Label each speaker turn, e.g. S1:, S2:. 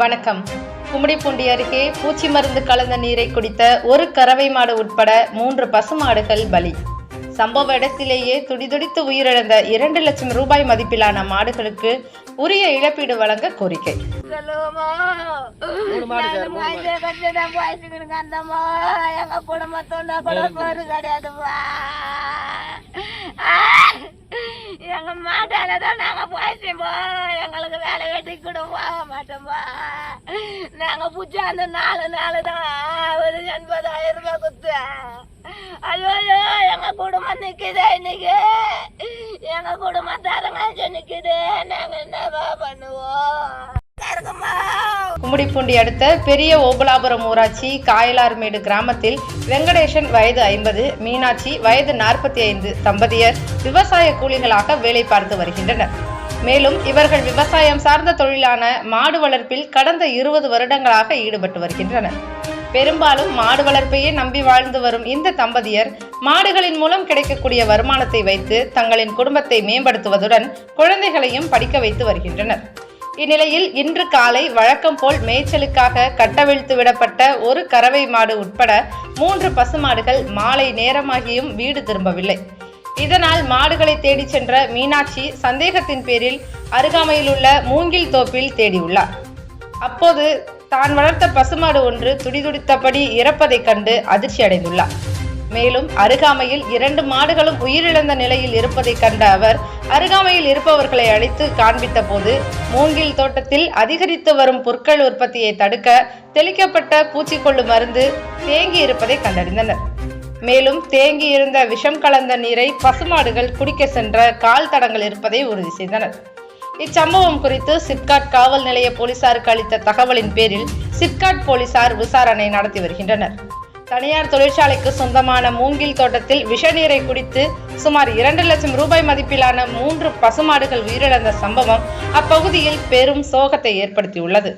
S1: வணக்கம். கும்மிடிப்பூண்டி அருகே பூச்சி மருந்து கலந்த நீரை குடித்த ஒரு கறவை மாடு உட்பட மூன்று பசுமாடுகள் பலி. சம்பவ இடத்திலேயே துடிதுடித்து உயிரிழந்த இரண்டு லட்சம் ரூபாய் மதிப்பிலான மாடுகளுக்கு உரிய இழப்பீடு வழங்க கோரிக்கை.
S2: குடும்பத்தோட கூட வேலை வெட்டி கூட போக மாட்டோம்பா நாங்க புச்சா அந்த நாலு நாள் தான். ஒரு எண்பதாயிரம் ரூபாய் குத்து ஐயோ எங்க குடும்பம் நிக்குது இன்னைக்கு. எங்க குடும்பத்தாரங்க நிக்குது. நாங்க என்னவா பண்ணுவோம்? தருங்கம்மா
S1: அடுத்த பெரிய ஓபலாபுரம் ஊராட்சி காயலார்மேடு கிராமத்தில் வெங்கடேசன் வயது ஐம்பது மீனாட்சி வயது நாற்பத்தி ஐந்து தம்பதியர் விவசாய கூலிகளாக வேலை பார்த்து வருகின்றனர். மேலும் இவர்கள் விவசாயம் சார்ந்த தொழிலான மாடு வளர்ப்பில் கடந்த இருபது வருடங்களாக ஈடுபட்டு வருகின்றனர். பெரும்பாலும் மாடு வளர்ப்பையே நம்பி வாழ்ந்து வரும் இந்த தம்பதியர் மாடுகளின் மூலம் கிடைக்கக்கூடிய வருமானத்தை வைத்து தங்களின் குடும்பத்தை மேம்படுத்துவதுடன் குழந்தைகளையும் படிக்க வைத்து வருகின்றனர். இந்நிலையில் இன்று காலை வழக்கம் போல் மேய்ச்சலுக்காக கட்டவிழ்த்து விடப்பட்ட ஒரு கறவை மாடு உட்பட மூன்று பசுமாடுகள் மாலை நேரமாகியும் வீடு திரும்பவில்லை. இதனால் மாடுகளை தேடிச் சென்ற மீனாட்சி சந்தேகத்தின் பேரில் அருகாமையில் உள்ள மூங்கில் தோப்பில் தேடியுள்ளார். அப்போது தான் வளர்த்த பசுமாடு ஒன்று துடிதுடித்தபடி இறப்பதைக் கண்டு அதிர்ச்சி அடைந்துள்ளார். மேலும் அருகாமையில் இரண்டு மாடுகளும் உயிரிழந்த நிலையில் இருப்பதைக் கண்ட அவர் அருகாமையில் இருப்பவர்களை அழைத்து காண்பித்த போது மூங்கில் தோட்டத்தில் அதிகரித்து வரும் புற்கள் உற்பத்தியை தடுக்க தெளிக்கப்பட்ட பூச்சிக்கொல்லு மருந்து தேங்கி இருப்பதை கண்டறிந்தனர். மேலும் தேங்கி இருந்த விஷம் கலந்த நீரை பசுமாடுகள் குடிக்க சென்ற கால் தடங்கள் இருப்பதை உறுதி செய்தனர். இச்சம்பவம் குறித்து சிப்காட் காவல் நிலைய போலீசாருக்கு அளித்த தகவலின் பேரில் சிப்காட் போலீசார் விசாரணை நடத்தி வருகின்றனர். தனியார் தொழிற்சாலைக்கு சொந்தமான மூங்கில் தோட்டத்தில் விஷநீரை குடித்து சுமார் இரண்டு லட்சம் ரூபாய் மதிப்பிலான மூன்று பசுமாடுகள் உயிரிழந்த சம்பவம் அப்பகுதியில் பெரும் சோகத்தை ஏற்படுத்தியுள்ளது.